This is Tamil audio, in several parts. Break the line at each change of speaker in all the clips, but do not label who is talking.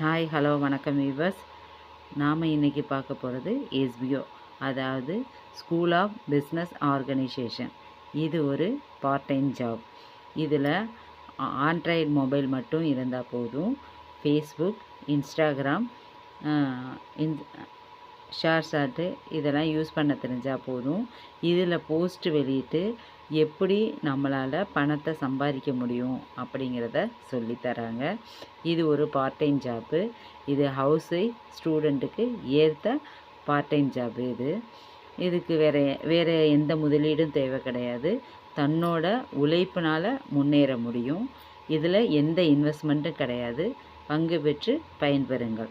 ஹாய் ஹலோ வணக்கம் வீவர்ஸ் நாம் இன்றைக்கி பார்க்க போகிறது எஸ்பிஓ அதாவது ஸ்கூல் ஆஃப் பிஸ்னஸ் ஆர்கனைசேஷன் இது ஒரு பார்ட் டைம் ஜாப் இதில் ஆண்ட்ராய்டு மொபைல் மட்டும் இருந்தால் போதும். Facebook Instagram in share chat இதெல்லாம் யூஸ் பண்ண தெரிஞ்சால் போதும். இதில் போஸ்ட் வெளியிட்டு எப்படி நம்மளால் பணத்தை சம்பாதிக்க முடியும் அப்படிங்கிறத சொல்லித்தராங்க இது ஒரு பார்ட் டைம் ஜாப்பு இது ஹவுஸ் ஒய்ஃப் ஸ்டூடெண்ட்டுக்கு ஏற்ற பார்ட் டைம் ஜாப்பு இது. இதுக்கு வேறு வேறு எந்த முதலீடும் தேவை கிடையாது. தன்னோட உழைப்பினால் முன்னேற முடியும். இதில் எந்த இன்வெஸ்ட்மெண்ட்டும் கிடையாது. பங்கு பெற்று பயன்பெறுங்கள்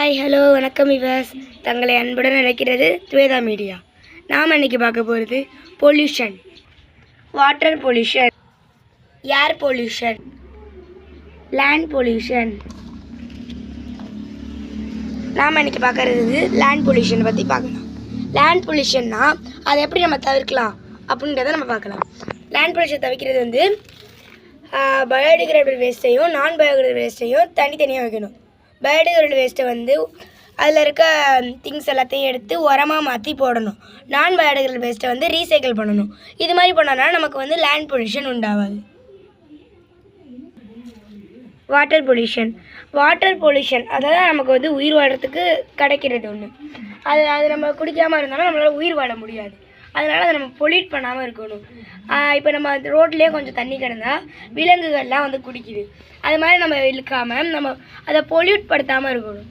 ஹாய் ஹலோ வணக்கம் இவஸ் தங்களை அன்புடன் நினைக்கிறது துவேதா மீடியா நாம் இன்றைக்கி பார்க்க போகிறது pollution water pollution air pollution land pollution நாம் இன்றைக்கி பார்க்கறது லேண்ட் பொல்யூஷனை பற்றி பார்க்கலாம். லேண்ட் பொல்யூஷன்னா அதை எப்படி நம்ம தவிர்க்கலாம் அப்படின்றத நம்ம பார்க்கலாம். லேண்ட் பொல்யூஷன் தவிர்க்கிறது வந்து பயோடிகிரேடபிள் வேஸ்ட்டையும் நான் பயோடிகிரேடபிள் வேஸ்ட்டையும் தனித்தனியாக வைக்கணும். பயோடிகிரேடபிள் வேஸ்ட்டை வந்து அதில் இருக்க திங்ஸ் எல்லாத்தையும் எடுத்து உரமாக மாற்றி போடணும். நான் பயோடிகிரேடபிள் வேஸ்ட்டை வந்து ரீசைக்கிள் பண்ணணும். இது மாதிரி பண்ணோன்னா நமக்கு வந்து லேண்ட் பொல்யூஷன் உண்டாகாது வாட்டர் பொல்யூஷன் வாட்டர் பொல்யூஷன் அதாவது நமக்கு வந்து உயிர் வாழறதுக்கு கிடைக்கிறது ஒன்று அது அது நம்ம குடிக்காமல் இருந்தாலும் நம்மளால் உயிர் வாழ முடியாது. அதனால் அதை நம்ம பொல்யூட் பண்ணாமல் இருக்கணும். இப்போ நம்ம ரோட்லேயே கொஞ்சம் தண்ணி கிடந்தா விலங்குகள்லாம் வந்து குடிக்குது. அது மாதிரி நம்ம இழுக்காமல் நம்ம அதை பொல்யூட் படுத்தாமல் இருக்கணும்.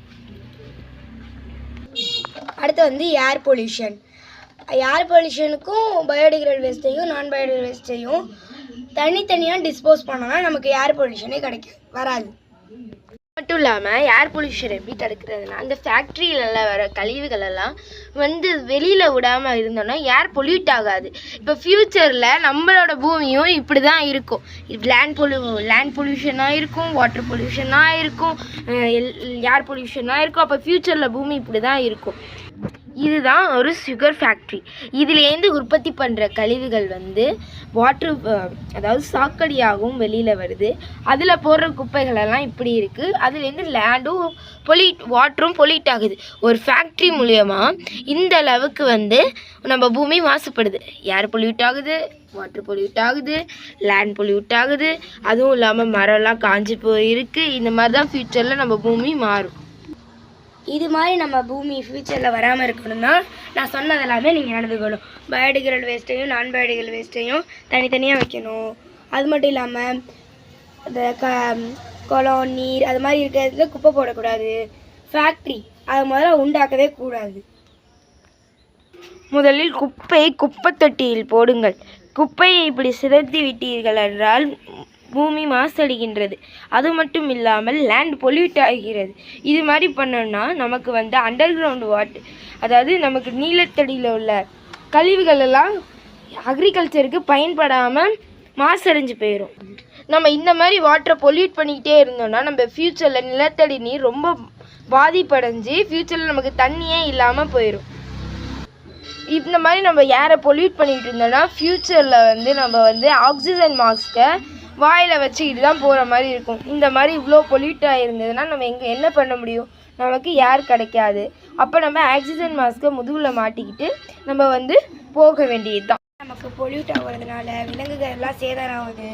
அடுத்து வந்து ஏர் பொல்யூஷன் ஏர் பொல்யூஷனுக்கும் பயோடிகிரேட் வேஸ்ட்டையும் நான் பயோடிகிரேட் வேஸ்ட்டையும் தனித்தனியாக டிஸ்போஸ் பண்ணோன்னா நமக்கு ஏர் பொல்யூஷனே கிடைக்கும். வராது.
மட்டும் இல்லாமல் ஏர் பொல்யூஷன் எப்படி தடுக்கிறதுனா அந்த ஃபேக்ட்ரியிலலாம் வர கழிவுகள் எல்லாம் வந்து வெளியில் விடாமல் இருந்தோன்னா ஏர் பொல்யூட் ஆகாது. இப்போ ஃப்யூச்சரில் நம்மளோட பூமியும் இப்படி தான் இருக்கும் லேண்ட் பொல்யூ லேண்ட் பொல்யூஷனாக இருக்கும் வாட்டர் பொல்யூஷனாக இருக்கும் ஏர் பொல்யூஷனாக இருக்கும். அப்போ ஃப்யூச்சரில் பூமி இப்படி தான் இருக்கும். இதுதான் ஒரு சுகர் ஃபேக்ட்ரி இதுலேருந்து உற்பத்தி பண்ணுற கழிவுகள் வந்து வாட்ரு அதாவது சாக்கடியாகவும் வெளியில் வருது. அதில் போடுற குப்பைகளெல்லாம் இப்படி இருக்குது அதுலேருந்து லேண்டும் பொலிட் வாட்டரும் பொலிட் ஆகுது. ஒரு ஃபேக்ட்ரி மூலயமா இந்த அளவுக்கு வந்து நம்ம பூமி மாசுபடுது. ஏர் பொல்யூட் ஆகுது வாட்டர் பொல்யூட் ஆகுது லேண்ட் பொல்யூட் ஆகுது. அதுவும் இல்லாமல் மரம்லாம் காஞ்சி போயிருக்கு. இந்த மாதிரி தான் ஃப்யூச்சரில் நம்ம பூமி மாறும்.
இது மாதிரி நம்ம பூமி ஃப்யூச்சரில் வராமல் இருக்கணும்னா நான் சொன்னது எல்லாமே நீங்கள் நடந்துக்கணும் பயோடிகிரல் வேஸ்ட்டையும் நான் பயோடிகிரல் வேஸ்ட்டையும் தனித்தனியாக வைக்கணும். அது மட்டும் இல்லாமல் இந்த க குளம் நீர் அது மாதிரி இருக்கிறதுல குப்பை போடக்கூடாது. ஃபேக்ட்ரி அது முதல்ல உண்டாக்கவே கூடாது.
முதலில் குப்பையை குப்பை தொட்டியில் போடுங்கள். குப்பையை இப்படி சிதைத்து விட்டீர்கள் என்றால் பூமி மாசடைகின்றது. அது மட்டும் இல்லாமல் லேண்ட் பொல்யூட் ஆகிறது. இது மாதிரி பண்ணோம்னா நமக்கு வந்து அண்டர் கிரவுண்ட் வாட்டர் அதாவது நமக்கு நீலத்தடியில் உள்ள கழிவுகள் எல்லாம் அக்ரிகல்ச்சருக்கு பயன்படாமல் மாசடைஞ்சு போயிடும் நம்ம இந்த மாதிரி வாட்டரை பொல்யூட் பண்ணிக்கிட்டே இருந்தோம்னா நம்ம ஃப்யூச்சரில் நிலத்தடி நீர் ரொம்ப பாதிப்படைஞ்சு ஃப்யூச்சரில் நமக்கு தண்ணியே இல்லாமல் போயிடும் இந்த மாதிரி நம்ம ஏரை பொல்யூட் பண்ணிகிட்டு இருந்தோம்னா ஃப்யூச்சரில் வந்து நம்ம வந்து ஆக்சிஜன் மாஸ்க்கை வாயில் வச்சுக்கிட்டு தான் போகிற மாதிரி இருக்கும். இந்த மாதிரி இவ்வளோ பொல்யூட்டாக இருந்ததுன்னா நம்ம எங்கே என்ன பண்ண முடியும்? நமக்கு ஏர் கிடைக்காது. அப்போ நம்ம ஆக்சிஜன் மாஸ்க்கை முதுகில் மாட்டிக்கிட்டு நம்ம வந்து போக வேண்டியது தான்
நமக்கு பொல்யூட் ஆகுறதுனால விலங்குகள் எல்லாம் சேதாரம் ஆகுது.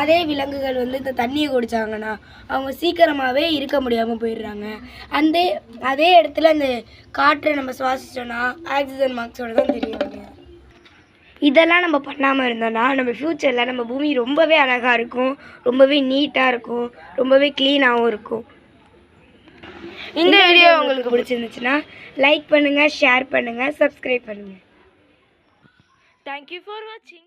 அதே விலங்குகள் வந்து இந்த தண்ணியை குடித்தாங்கன்னா அவங்க சீக்கிரமாகவே இருக்க முடியாமல் போயிடுறாங்க. அந்த அதே இடத்துல அந்த காற்றை நம்ம சுவாசிச்சோன்னா ஆக்சிஜன் மார்க்ஸோட தான் தெரிய இதெல்லாம் நம்ம பண்ணாமல் இருந்தோம்னா நம்ம ஃப்யூச்சரில் நம்ம பூமி ரொம்பவே அழகாக இருக்கும் ரொம்பவே நீட்டாக இருக்கும் ரொம்பவே க்ளீனாகவும் இருக்கும். இந்த வீடியோ உங்களுக்கு பிடிச்சிருந்துச்சுன்னா லைக் பண்ணுங்கள் ஷேர் பண்ணுங்கள் சப்ஸ்கிரைப் பண்ணுங்கள்
தேங்க்யூ ஃபார் வாட்சிங்